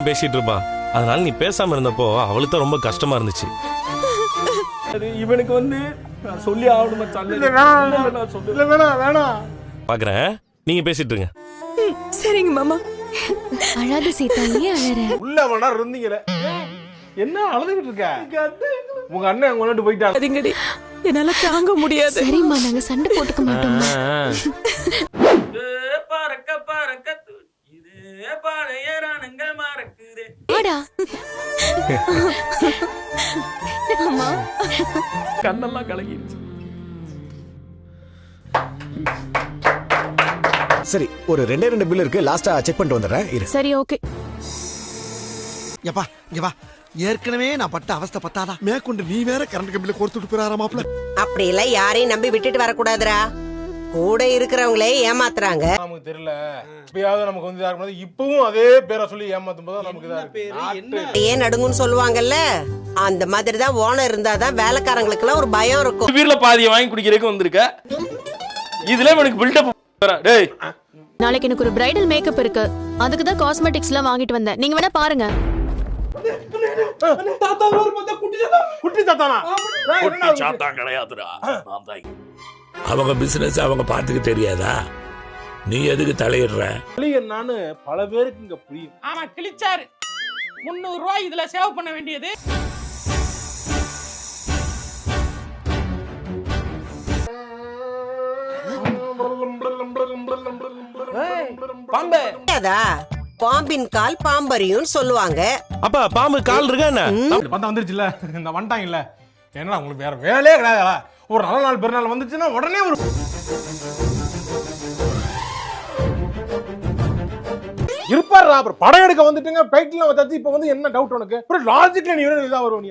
பேசிட்டு இருப்பா அதனால நீ பேசாம இருந்தப்போ அவளுக்கு தான் ரொம்ப கஷ்டமா இருந்துச்சு. இவனுக்கு வந்து நான் சொல்லி ஆகணும் மச்சான் இல்ல வேணாம் இல்ல. இல்ல வேணாம் வேணாம். பாக்குறேன். நீங்க பேசிட்டு இருங்க சரிங்க மாமா. அழாத சீதா ஏன் அழற. உள்ள வேணா இருந்தீங்களே என்ன அழுதுகிட்டு இருக்க? உங்க அண்ணன் அங்க கொண்டு போயிட்டாங்க அதுங்கடி என்னால தாங்க முடியாது. சரிம்மா நாங்க சண்டை போட்டுக்க மாட்டோம்மா. வாடா. கண்ணெல்லாம் கலங்கிடுச்சு. சரி ஒரு ரெண்டே ரெண்டு பில் இருக்கு. லாஸ்டா செக் பண்ணிட்டு வந்துடுறேன். இரு. சரி ஓகே எப்பா இங்க வா. ஏற்கனவே நான் பட்ட அவஸ்தை பத்தாதா? மேற்கொண்டு நீ வேற கரண்ட் கம்பியில கோர்த்துட்டு போறாரா மாப்ள அப்படி எல்லாம் யாரையும் நம்பி விட்டுட்டு வரக்கூடாதுடா. கூட இருக்கிறவங்களே ஏமாத்துறாங்க. நமக்கு தெரியல. இப்பயாவது நமக்கு வந்து இருக்கணும் இப்பவும் அதே பேரை சொல்லி ஏமாத்தும் போது நமக்கு இதா ஏன் நடுங்குன்னு சொல்லுவாங்கல்ல அந்த மாதிரி தான் ஓனர் இருந்தாதான் வேலைக்காரங்களுக்கு எல்லாம் ஒரு பயம் இருக்கும். வீர்ல பாதியை வாங்கி குடிக்கிறதுக்கு வந்திருக்க. இதுல இவனுக்கு பில்டப் டேய். நாளைக்கு எனக்கு ஒரு பிரைடல் மேக்கப் இருக்கு. அதுக்கு தான் காஸ்மெட்டிக்ஸ் எல்லாம் வாங்கிட்டு வந்தேன். நீங்க வேணா பாருங்க. குட்டி என்னடா இது? சாத்தான் கிடையாதுடா நான் தான் அவங்க பிசினஸ் அவங்க பார்த்துக்க தெரியாதா? நீ எதுக்கு தலையிடுற? வலி என்னன்னு பல பேருக்கு இங்க புரியும் ஆமா கிழிச்சாரு. முந்நூறு ரூபாய் இதுல சேவ் பண்ண வேண்டியது. பாம்பே தெரியாதா பாம்பின் கால் பாம்பரியும் சொல்லுவாங்க. அப்பா பாம்பு கால் இருக்கா என்ன? வந்துருச்சுல இந்த வந்துட்டாங்க ஏன்னா உங்களுக்கு வேற வேலையே கிடையாதா ஒரு நல்ல நாள் பெருநாள் வந்துச்சுன்னா உடனே ஒரு இருப்பாரு அப்புறம் படம் எடுக்க வந்துட்டுங்க பைட்லாம் வச்சாச்சு இப்போ வந்து என்ன டவுட் உனக்கு? அப்புறம் லாஜிக்ல நீ வரும் நீ